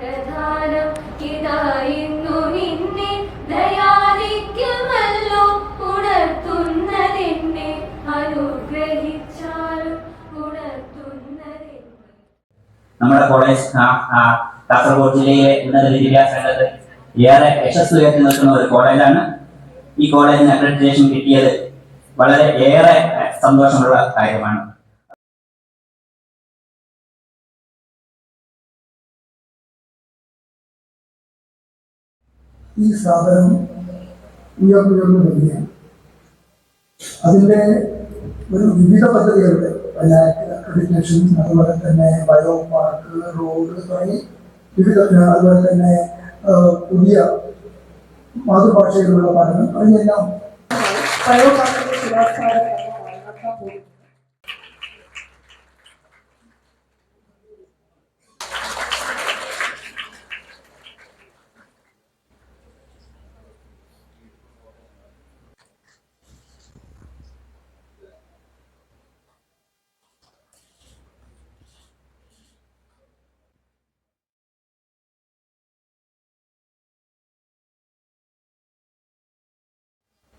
പ്രധാനം നമ്മുടെ കോളേജ് കാസർഗോഡ് ജില്ലയിലെ ഉന്നത വിദ്യാഭ്യാസ രംഗത്ത് ഏറെ യശസ് ഉയർത്തി നിൽക്കുന്ന ഒരു കോളേജാണ്. ഈ കോളേജിന് അക്രഡിറ്റേഷൻ കിട്ടിയത് വളരെ ഏറെ സന്തോഷമുള്ള കാര്യമാണ്. ഈ സ്ഥാപനം ഉയർന്നുയർന്നു വരികയാണ്. അതിന്റെ ഒരു വിവിധ പദ്ധതികളുടെ പഞ്ചായത്ത് അക്രഡിറ്റേഷൻ അതുപോലെ തന്നെ ബയോ പാർക്ക് റോഡ് തുടങ്ങി വിവിധ അതുപോലെ തന്നെ പുതിയ മാതൃഭാഷയിലുള്ള പഠനം അതിനെല്ലാം പ്രയോഗത്തിന്റെ ശിലാസ്ഥാപനം നടത്താൻ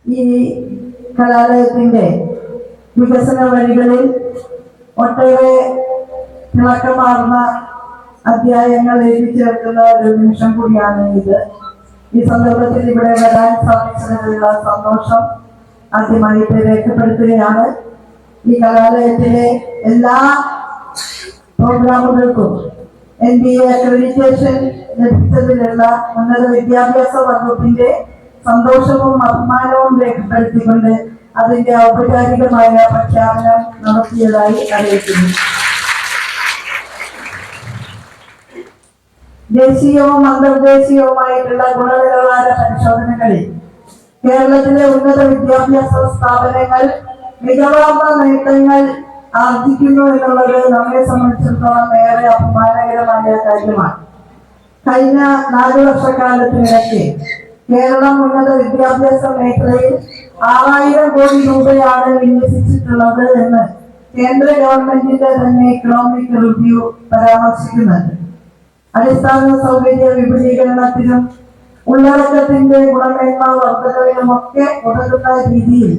ഈ കലാലയത്തിന്റെ വികസന വഴികളിൽ ഒട്ടേറെ തിളക്കമാർന്ന അധ്യായങ്ങൾ എഴുതി ചേർക്കുന്ന ഒരു നിമിഷം കൂടിയാണ് ഇത്. ഈ സന്ദർഭത്തിൽ ഇവിടെ വരാൻ സാധിച്ചതിനുള്ള സന്തോഷം ആദ്യമായിട്ട് രേഖപ്പെടുത്തുകയാണ്. ഈ കലാലയത്തിലെ എല്ലാ പ്രോഗ്രാമുകൾക്കും എൻ ബി എ അക്രഡിറ്റേഷൻ ലഭിച്ചതിലുള്ള ഉന്നത വിദ്യാഭ്യാസ വകുപ്പിന്റെ സന്തോഷവും അഭിമാനവും രേഖപ്പെടുത്തിക്കൊണ്ട് അതിന്റെ ഔപചാരികമായ പ്രഖ്യാപനം നടത്തിയതായി അറിയിക്കുന്നു. ദേശീയവും അന്തർദേശീയവുമായിട്ടുള്ള ഗുണനിലവാര പരിശോധനകളിൽ കേരളത്തിലെ ഉന്നത വിദ്യാഭ്യാസ സ്ഥാപനങ്ങൾ മികവാർന്ന നേട്ടങ്ങൾ ആർജിക്കുന്നു എന്നുള്ളത് നമ്മെ സംബന്ധിച്ചിടത്തോളം ഏറെ അഭിമാനകരമായ കാര്യമാണ്. കഴിഞ്ഞ നാല് വർഷക്കാലത്തിനിടയ്ക്ക് കേരളം ഉന്നത വിദ്യാഭ്യാസ മേഖലയിൽ ആറായിരം കോടി രൂപയാണ് വിന്യസിച്ചിട്ടുള്ളത് എന്ന് കേന്ദ്ര ഗവൺമെന്റിന്റെ തന്നെ ഇക്കണോമിക് റിവ്യൂ പരാമർശിക്കുന്നുണ്ട്. അടിസ്ഥാന സൗകര്യ വിപുലീകരണത്തിനും ഉള്ളടക്കത്തിന്റെ ഗുണമേന്മ വർധനവിനുമൊക്കെ ഉതകുന്ന രീതിയിൽ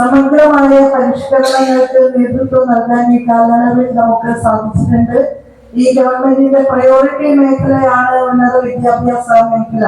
സമഗ്രമായ പരിഷ്കരണങ്ങൾക്ക് നേതൃത്വം നൽകാൻ ഈ കാലയളവിൽ നമുക്ക് സാധിച്ചിട്ടുണ്ട്. ഈ ഗവൺമെന്റിന്റെ പ്രയോറിറ്റി മേഖലയാണ് ഉന്നത വിദ്യാഭ്യാസ മേഖല.